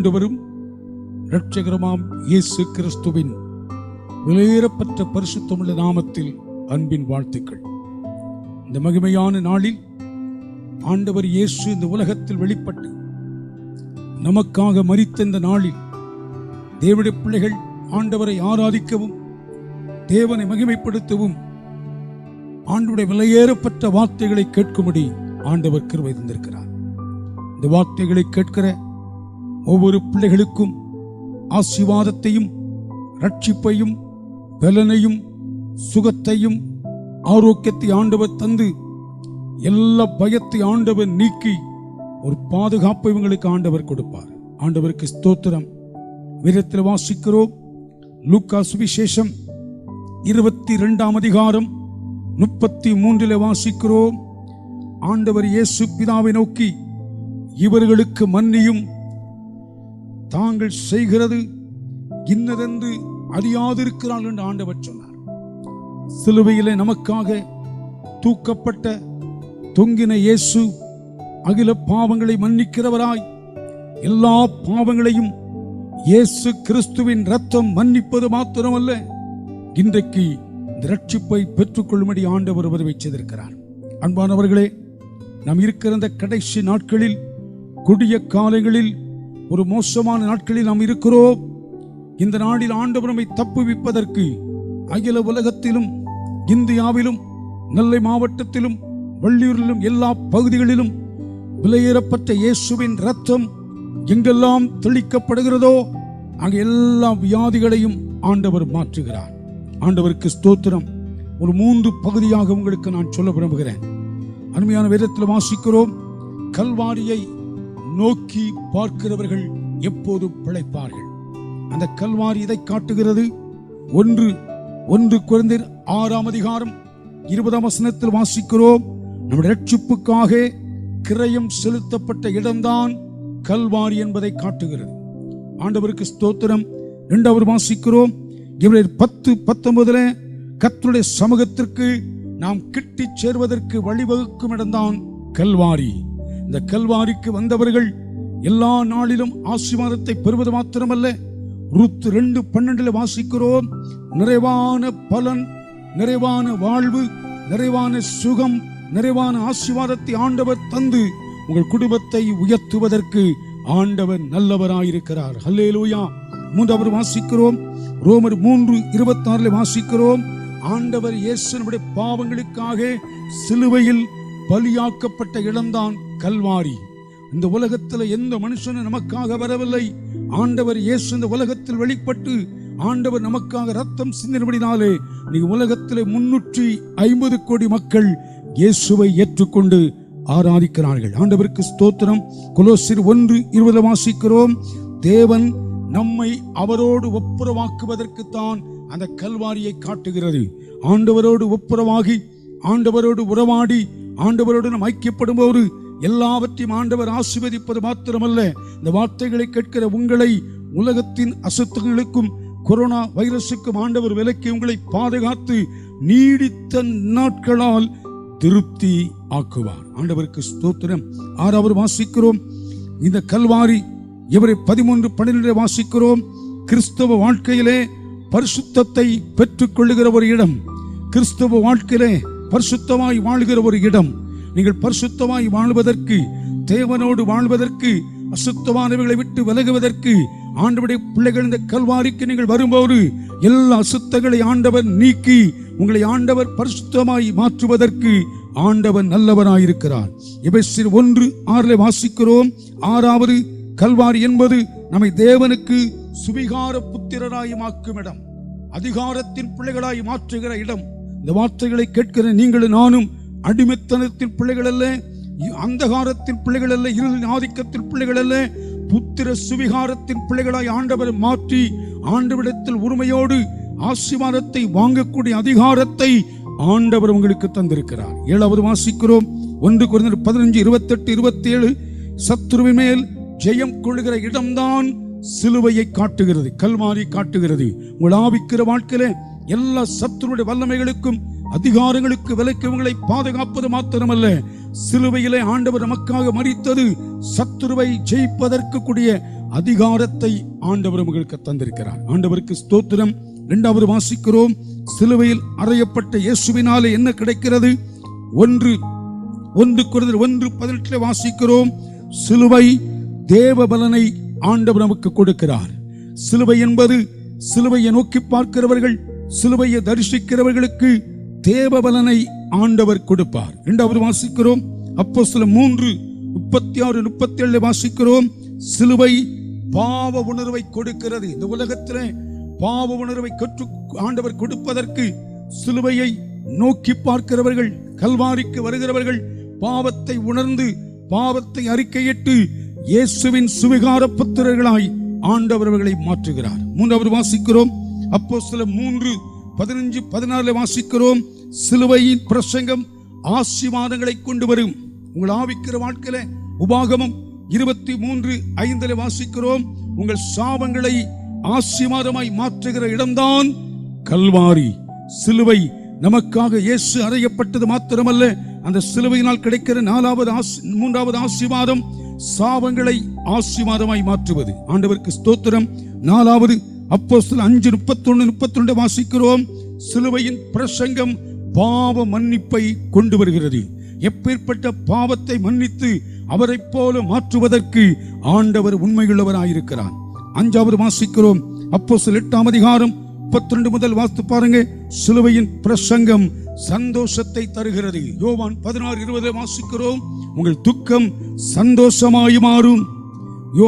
ஆண்டவரும் இரட்சகருமாம் இயேசு கிறிஸ்துவின் விலையேறப்பட்ட பரிசுத்தமுள்ள நாமத்தில் அன்பின் வாழ்த்துக்கள். இந்த மகிமையான நாளில் ஆண்டவர் இயேசு இந்த உலகத்தில் வெளிப்பட்டு நமக்காக மறித்த இந்த நாளில் தேவடைய பிள்ளைகள் ஆண்டவரை ஆராதிக்கவும் தேவனை மகிமைப்படுத்தவும் ஆண்டுடைய விலையேறப்பட்ட வார்த்தைகளை கேட்கும்படி ஆண்டவர் கிருவை தந்திருக்கிறார். இந்த வார்த்தைகளை கேட்கிற ஒவ்வொரு பிள்ளைகளுக்கும் ஆசீர்வாதத்தையும் ரட்சிப்பையும் பலனையும் சுகத்தையும் ஆரோக்கியத்தை ஆண்டவர் தந்து எல்லா பயத்தை ஆண்டவர் நீக்கி ஒரு பாதுகாப்பை இவங்களுக்கு ஆண்டவர் கொடுப்பார். ஆண்டவருக்கு ஸ்தோத்திரம். வீரத்தில் வாசிக்கிறோம். லூக்கா சுவிசேஷம் இருபத்தி ரெண்டாம் அதிகாரம் முப்பத்தி மூன்றில் வாசிக்கிறோம். ஆண்டவர் இயேசு பிதாவை நோக்கி இவர்களுக்கு மன்னியும் தாங்கள் செய்கிறது இன்னதென்று அறியாதிருக்கிறாள் என்று ஆண்டவர் சொன்னார். சிலுவையிலே நமக்காக தூக்கப்பட்ட தொங்கின இயேசு அகில பாவங்களை மன்னிக்கிறவராய் எல்லா பாவங்களையும் இயேசு கிறிஸ்துவின் ரத்தம் மன்னிப்பது மாத்திரமல்ல இன்றைக்கு இந்த ரட்சிப்பை பெற்றுக்கொள்ளும்படி ஆண்டவர் உதவி செய்திருக்கிறார். அன்பானவர்களே நாம் இருக்கிற இந்த கடைசி நாட்களில் கொடிய காலங்களில் ஒரு மோசமான நாட்களில் நாம் இருக்கிறோம். இந்த நாடில் ஆண்டவர் நம்மை தப்புவிப்பதற்கு அகில உலகத்திலும் இந்தியாவிலும் நெல்லை மாவட்டத்திலும் வள்ளியூரிலும் எல்லா பகுதிகளிலும் விலையேறப்பட்ட இயேசுவின் ரத்தம் எங்கெல்லாம் தெளிக்கப்படுகிறதோ அங்கே எல்லா வியாதிகளையும் ஆண்டவர் மாற்றுகிறார். ஆண்டவருக்கு ஸ்தோத்திரம். ஒரு மூன்று பகுதியாக உங்களுக்கு நான் சொல்ல விரும்புகிறேன். அருமையான வேதத்தில் வாசிக்கிறோம். கல்வாரியை நோக்கி பார்க்கிறவர்கள் எப்போது பிழைப்பார்கள். அந்த கல்வாரி இதை காட்டுகிறது? ஒன்று ஒன்று குழந்தைர் ஆறாம் அதிகாரம் இருபதாம் வசனத்தில் வாசிக்கிறோம். நம்முடைய ரட்சிப்புக்காக கிரயம் செலுத்தப்பட்ட இடம்தான் கல்வாரி என்பதை காட்டுகிறது. ஆண்டவருக்கு ஸ்தோத்திரம். இரண்டாவது வாசிக்கிறோம். இவரில் பத்து பத்தொன்பதுல கத்துடைய சமூகத்திற்கு நாம் கிட்டி சேர்வதற்கு வழிவகுக்கும் இடம்தான் கல்வாரி. இந்த கல்வாரிக்கு வந்தவர்கள் எல்லா நாளிலும் ஆசீர்வாதத்தை பெறுவது மாத்திரமல்ல. ருத்து ரெண்டு பன்னெண்டுல வாசிக்கிறோம். நிறைவான பலன் நிறைவான வாழ்வு நிறைவான சுகம் நிறைவான ஆசீர்வாதத்தை ஆண்டவர் தந்து உங்கள் குடும்பத்தை உயர்த்துவதற்கு ஆண்டவர் நல்லவராயிருக்கிறார். ஹல்லேலூயா. மூன்றாவது வாசிக்கிறோம். ரோமர் மூன்று இருபத்தாறுல வாசிக்கிறோம். ஆண்டவர் இயேசுனுடைய பாவங்களுக்காக சிலுவையில் பலியாக்கப்பட்ட இடம்தான் கல்வாரி. இந்த உலகத்தில் எந்த மனுஷனும் நமக்காக வரவில்லை. ஆண்டவர் இயேசு இந்த உலகத்தில் வெளிப்பட்டு ஆண்டவர் நமக்காக ரத்தம் சிந்தினபடினாலே நீ உலகத்தில் முன்னூற்றி ஐம்பது கோடி மக்கள் இயேசுவை ஏற்றுக்கொண்டு ஆராதிக்கிறார்கள். ஆண்டவருக்கு ஸ்தோத்திரம். கொலோசிர் ஒன்று இருபது வாசிக்கிறோம். தேவன் நம்மை அவரோடு ஒப்புரவாக்குவதற்குத்தான் அந்த கல்வாரியை காட்டுகிறது. ஆண்டவரோடு ஒப்புரவாகி ஆண்டவரோடு உறவாடி ஆண்டவரோடு நாம் ஐக்கியப்படும் போது எல்லாவற்றையும் ஆண்டவர் ஆசிர்வதிப்பது மாத்திரமல்ல. இந்த வார்த்தைகளை கேட்கிற உங்களை உலகத்தின் அசுத்தங்களுக்கும் கொரோனா வைரஸுக்கும் ஆண்டவர் விலக்கி உங்களை பாதுகாத்து நீடித்த நாட்களால் திருப்தி ஆக்குவார். ஆண்டவருக்கு ஸ்தோத்திரம். ஆறாவது வாசிக்கிறோம். இந்த கல்வாரி இவரை பதிமூன்று பன்னிரண்டு வாசிக்கிறோம். கிறிஸ்தவ வாழ்க்கையிலே பரிசுத்தத்தை பெற்றுக் கொள்ளுகிற ஒரு இடம். கிறிஸ்தவ வாழ்க்கையிலே பரிசுத்தமாய் வாழ்கிற ஒரு இடம். நீங்கள் பரிசுத்தமாய் வாழ்வதற்கு தேவனோடு வாழ்வதற்கு அசுத்தமானவர்களை விட்டு விலகுவதற்கு ஆண்டவருடைய பிள்ளைகள் இந்த கல்வாரிக்கு நீங்கள் வரும்போது எல்லா அசுத்தங்களை ஆண்டவர் நீக்கி உங்களை ஆண்டவர் பரிசுத்தமாய் மாற்றுவதற்கு ஆண்டவர் நல்லவராயிருக்கிறார் எபேசியர் ஒன்று ஆறிலே வாசிக்கிறோம். ஆறாவது கல்வாரி என்பது நம்மை தேவனுக்கு சுவிகார புத்திரராய் மாக்கும் இடம். அதிகாரத்தின் பிள்ளைகளாய் மாற்றுகிற இடம். இந்த வார்த்தைகளை கேட்கிற நீங்களும் நானும் அடிமைத்தனத்தின் பிள்ளைகள் அல்ல அந்தகாரத்தின் பிள்ளைகள் அல்ல இருளின் ஆதிக்கத்தின் பிள்ளைகள் அல்ல புத்திர சுவிகாரத்தின் பிள்ளைகளாய் ஆண்டவர் மாற்றி ஆண்டவிடத்தில் உரிமையோடு ஆசீர்வாதத்தை வாங்கக்கூடிய அதிகாரத்தை ஆண்டவர் உங்களுக்கு தந்திருக்கிறார். ஏழாவது வாசிக்கிறோம். ஒன்று குறைந்த பதினஞ்சு இருபத்தெட்டு இருபத்தி ஏழு சத்ருவின் மேல் ஜெயம் கொள்கிற இடம்தான் சிலுவையை காட்டுகிறது கல்வாரி காட்டுகிறது. உங்கள் ஆவிக்கிற வாழ்க்கையில எல்லா சத்துருடைய வல்லமைகளுக்கும் அதிகாரங்களுக்கு விலைக்கு பாதுகாப்பது மாத்திரமல்ல. சிலுவையிலே ஆண்டவர் நமக்காக மறித்தது சத்துருவை ஜெயிப்பதற்கு கூடிய அதிகாரத்தை ஆண்டவர் உங்களுக்கு தந்திருக்கிறார். ஆண்டவருக்கு ஸ்தோத்திரம். இரண்டாவது வாசிக்கிறோம். சிலுவையில் அறையப்பட்ட இயேசுவினாலே என்ன கிடைக்கிறது? ஒன்று ஒன்று குறைந்த ஒன்று பதினெட்டில் வாசிக்கிறோம். சிலுவை தேவ பலனை ஆண்டவர் நமக்கு கொடுக்கிறார். சிலுவை என்பது சிலுவையை நோக்கி பார்க்கிறவர்கள் சிலுவையை தரிசிக்கிறவர்களுக்கு தேவபலனை ஆண்டவர் கொடுப்பார். இரண்டாவது வாசிக்கிறோம். அப்போ சில மூன்று முப்பத்தி ஆறு முப்பத்தி ஏழு வாசிக்கிறோம். சிலுவை பாவ உணர்வை கொடுக்கிறது. இந்த உலகத்திலே பாவ உணர்வை கற்று ஆண்டவர் கொடுப்பதற்கு சிலுவையை நோக்கி பார்க்கிறவர்கள் கல்வாரிக்கு வருகிறவர்கள் பாவத்தை உணர்ந்து பாவத்தை அறிக்கையிட்டு இயேசுவின் சுவிகார புத்திரர்களாய் ஆண்டவர் அவர்களை மாற்றுகிறார். மூன்றாவது வாசிக்கிறோம். அப்போ சில மூன்று பதினஞ்சு பதினாறுல வாசிக்கிறோம். சிலுவையின் பிரசங்கம் ஆசீர்வாதங்களை கொண்டு வரும். உங்கள் ஆவிக்கிற வாழ்க்கையில உபாகமம் இருபத்தி மூன்று ஐந்துல வாசிக்கிறோம். உங்கள் சாபங்களை ஆசீர்வாதமாய் மாற்றுகிற இடம்தான் கல்வாரி. சிலுவை நமக்காக இயேசு அறையப்பட்டது மாத்திரமல்ல அந்த சிலுவையினால் கிடைக்கிற நாலாவது ஆசி- மூன்றாவது ஆசீர்வாதம் சாபங்களை ஆசீர்வாதமாய் மாற்றுவது. ஆண்டவருக்கு ஸ்தோத்திரம். நாலாவது அப்போ அஞ்சு முப்பத்தொன்னு முப்பத்தி வாசிக்கிறோம். சிலுவையின் பிரசங்கம் பாவ மன்னிப்பை கொண்டு வருகிறது. எப்பேற்பட்ட பாவத்தை மன்னித்து அவரைப் போல மாற்றுவதற்கு ஆண்டவர் உண்மையுள்ளவராயிருக்கிறார். அஞ்சாவது வாசிக்கிறோம். அப்போ எட்டாம் அதிகாரம் முப்பத்தி ரெண்டு முதல் வாசித்து பாருங்க. சிலுவையின் பிரசங்கம் சந்தோஷத்தை தருகிறது. யோவான் பதினாறு இருபது வாசிக்கிறோம். உங்கள் துக்கம் சந்தோஷமாய் மாறும். யோ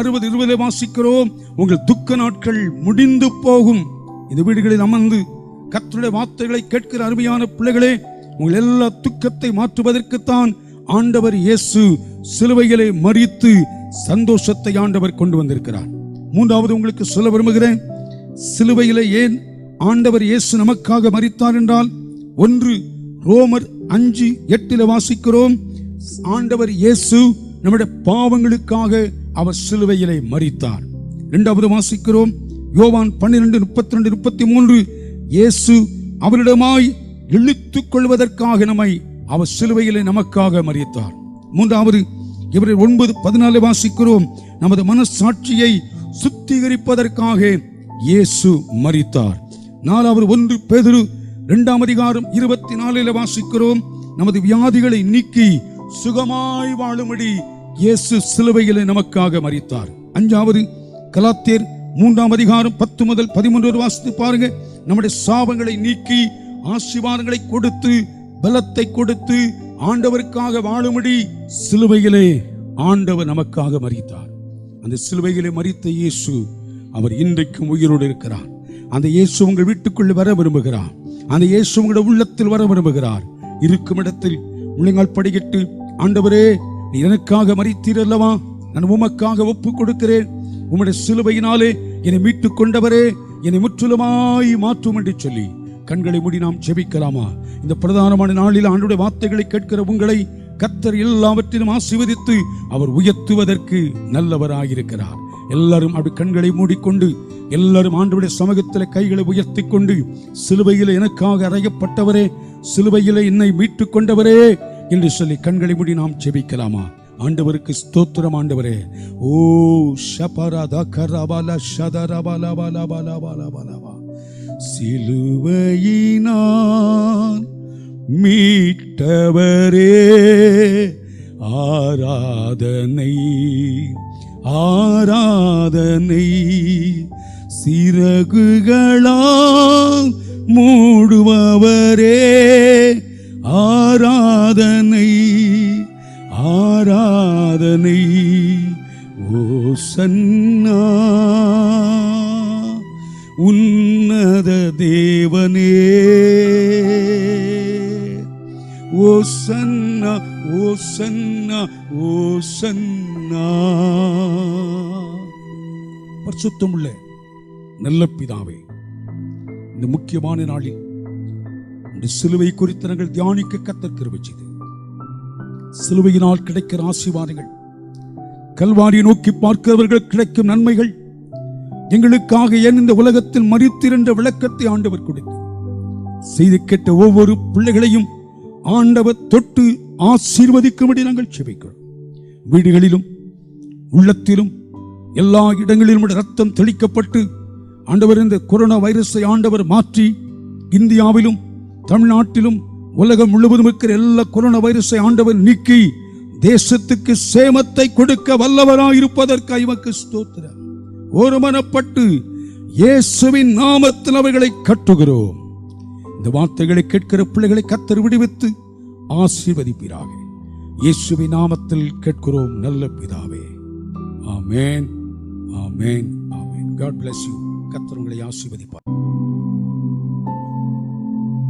அறுபது இருபதை வாசிக்கிறோம். உங்கள் துக்க நாட்கள் முடிந்து போகும். இந்த வீடுகளில் அமர்ந்து கர்த்தருடைய வார்த்தைகளை கேட்கிற அருமையான பிள்ளைகளே உங்கள் எல்லா துக்கத்தை மாற்றுவதற்குத்தான் ஆண்டவர் இயேசு சிலுவைகளை மறித்து சந்தோஷத்தை ஆண்டவர் கொண்டு வந்திருக்கிறார். மூன்றாவது உங்களுக்கு சொல்ல விரும்புகிறேன். சிலுவையிலே ஏன் ஆண்டவர் இயேசு நமக்காக மறித்தார் என்றால் ஒன்று ரோமர் அஞ்சு எட்டில வாசிக்கிறோம். ஆண்டவர் இயேசு நம்முடைய பாவங்களுக்காக அவர் சிலுவையிலே மறித்தார் இரண்டாவது வாசிக்கிறோம். யோவான் பன்னிரண்டு முப்பத்தி ரெண்டு முப்பத்தி மூன்று இயேசு அவரிடமாய் இழுத்துக் கொள்வதற்காக நம்மை அவர் சிலுவையிலே நமக்காக மறித்தார் மூன்றாவது இவரை ஒன்பது பதினாலு வாசிக்கிறோம். நமது மனசாட்சியை சுத்திகரிப்பதற்காக இயேசு மறித்தார் நாலாவது ஒன்று பேதுரு. இரண்டாம் அதிகாரம் இருபத்தி நாலில் வாசிக்கிறோம். நமது வியாதிகளை நீக்கி சுகமாய் வாழும்படி இயேசு சிலுவையிலே நமக்காக மறித்தார் அஞ்சாவது கலாத்தேர் மூன்றாம் அதிகாரம் பத்து முதல் பதிமூன்று வாசித்து பாருங்க. நம்முடைய சாபங்களை நீக்கி ஆசீர்வாதங்களை கொடுத்து பலத்தை கொடுத்து ஆண்டவருக்காக வாழும்படி சிலுவையிலே ஆண்டவர் நமக்காக மறித்தார் அந்த சிலுவையிலே மறித்த இயேசு அவர் இன்றைக்கும் உயிரோடு இருக்கிறார். அந்த இயேசு உங்கள் வீட்டுக்குள்ளே வர விரும்புகிறார். அந்த இயேசு உங்களுடைய உள்ளத்தில் வர விரும்புகிறார். இருக்கும் இடத்தில் முழங்கால் படிக்கிட்டு ஆண்டவரே நீ எனக்காக மறித்தீரல்லவா நான் உமக்காக ஒப்பு கொடுக்கிறேன் உம்முடைய சிலுவையினாலே என்னை மீட்டுக் கொண்டவரே என்னை முற்றிலுமாய் மாற்றும் என்று சொல்லி கண்களை மூடி நாம் செபிக்கலாமா இந்த பிரதானமான நாளில் ஆண்டுடைய வார்த்தைகளை கேட்கிற உங்களை கத்தர் எல்லாவற்றிலும் ஆசீர்வதித்து அவர் உயர்த்துவதற்கு நல்லவராயிருக்கிறார். எல்லாரும் அப்படி கண்களை மூடிக்கொண்டு எல்லாரும் ஆண்டுடைய சமூகத்தில் கைகளை உயர்த்தி கொண்டு சிலுவையில் எனக்காக அறையப்பட்டவரே சிலுவையில் என்னை மீட்டுக் கொண்டவரே என்று சொல்லி கண்களை மூடி நாம் ஜெபிக்கலாமா? ஆண்டவருக்கு ஸ்தோத்திரம் ஆண்டவரே. ஓ ஷபரா தகரபால ஷதரபால சிலுவையினான் மீட்டவரே ஆராதனை ஆராதனை சிறகுகளால் மூடுபவரே. ஆராதனை ஆராதனை ஓ சன்னா. உன்னத தேவனே ஓ சன்னா ஓ சன்னா ஓ சன்னா. பரிசுத்தமுள்ள நல்ல பிதாவே இந்த முக்கியமான நாளில் இந்த சிலுவை குறித்து நாங்கள் தியானிக்க கத்த கிருபை சிலுவையினால் கிடைக்கிற ஆசீர்வாதங்கள். கல்வாரியை நோக்கி பார்க்கிறவர்கள் கிடைக்கும் நன்மைகள் எங்களுக்காக ஏன் இந்த உலகத்தில் மறித்திருந்த விளக்கத்தை ஆண்டவர் கொடுத்து செய்து கேட்ட ஒவ்வொரு பிள்ளைகளையும் ஆண்டவர் தொட்டு ஆசீர்வதிக்கும்படி நாங்கள் செபிக்கிறோம் வீடுகளிலும் உள்ளத்திலும் எல்லா இடங்களிலும் ரத்தம் தெளிக்கப்பட்டு ஆண்டவர் இந்த கொரோனா வைரஸை ஆண்டவர் மாற்றி இந்தியாவிலும் தமிழ்நாட்டிலும் உலகம் முழுவதும் இருக்கிற எல்லா கொரோனா வைரஸை ஆண்டவர் நீக்கி தேசத்துக்கு சேமத்தை கொடுக்க வல்லவராயிருப்பதற்காக இவக்கு ஸ்தோத்திரம். ஒருமனப்பட்டு இயேசுவின் நாமத்தில் அவைகளை கட்டுகிறோம். இந்த வார்த்தைகளை கேட்கிற பிள்ளைகளை கத்தர் விடுவித்து ஆசீர்வதிப்பீராக. இயேசுவின் நாமத்தில் கேட்கிறோம் நல்ல பிதாவே. ஆமேன் ஆமேன் ஆமேன். காட் பிளஸ் யூ கத்தர் உங்களை ஆசீர்வதிப்பார்.